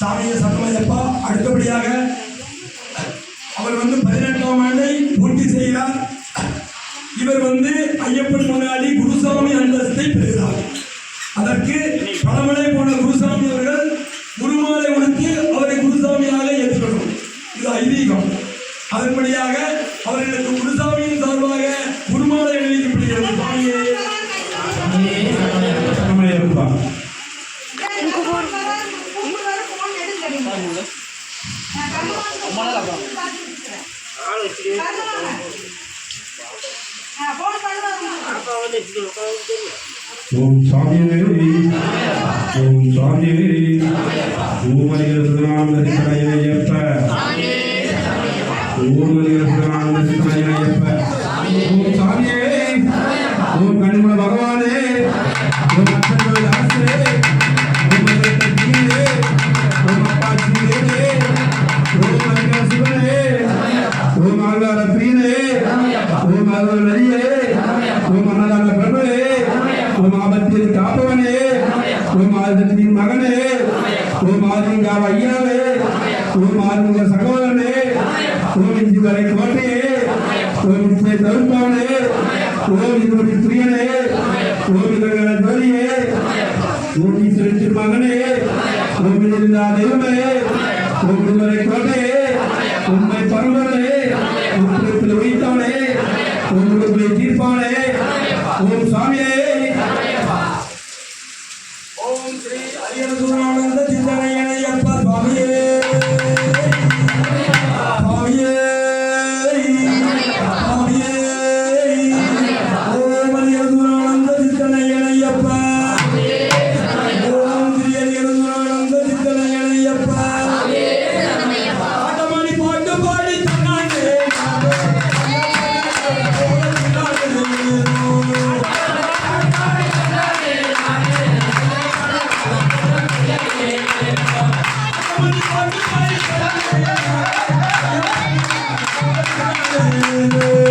சாமியை சரணமையப்பா அடுத்தபடியாக அவர் வந்து பதினெட்டாம் ஆண்டை பூர்த்தி செய்கிறார் இவர் வந்து ஐயப்பன் முன்னாடி குருசாமி அந்தஸ்தை பெறுகிறார். அதற்கு பழமலை போன குருசாமி அவர்கள் குருமாலை உடுத்தி அவரை குருசாமியாக ஏற்றுக்கணும் இது ஐதீகம். அதன்படியாக அவர்களுக்கு குருசாமியின் ஆள் வச்சுட்டு அப்பா ஓம் சாமியே ஓம் சாமியே ஓமலிகர சுதனானந்த சித்தனையப்ப அன்னதான பிரபுவே ஓம் ஆபத்தில் காப்பவனே. ஓம் ஆயுதத்தின் மகனே. ஓம் ஆதிங்காவ ஐயாவே ஓம் ஆதிங்க சகோதரனே. ஓம் இஞ்சி வரை கோட்டையே. ஓம் இசை தவிர்ப்பவனே ஓம் இதுவரை பிரியனே ஓம் இதழ ஜோதியே. ஓம் ஈஸ்வரன் திருமகனே ஓம் இதில்லா தெய்வமே. ஓம் இதுவரை கோட்டையே. உண்மை பருவனே ஓம் சாமியே. Thank you.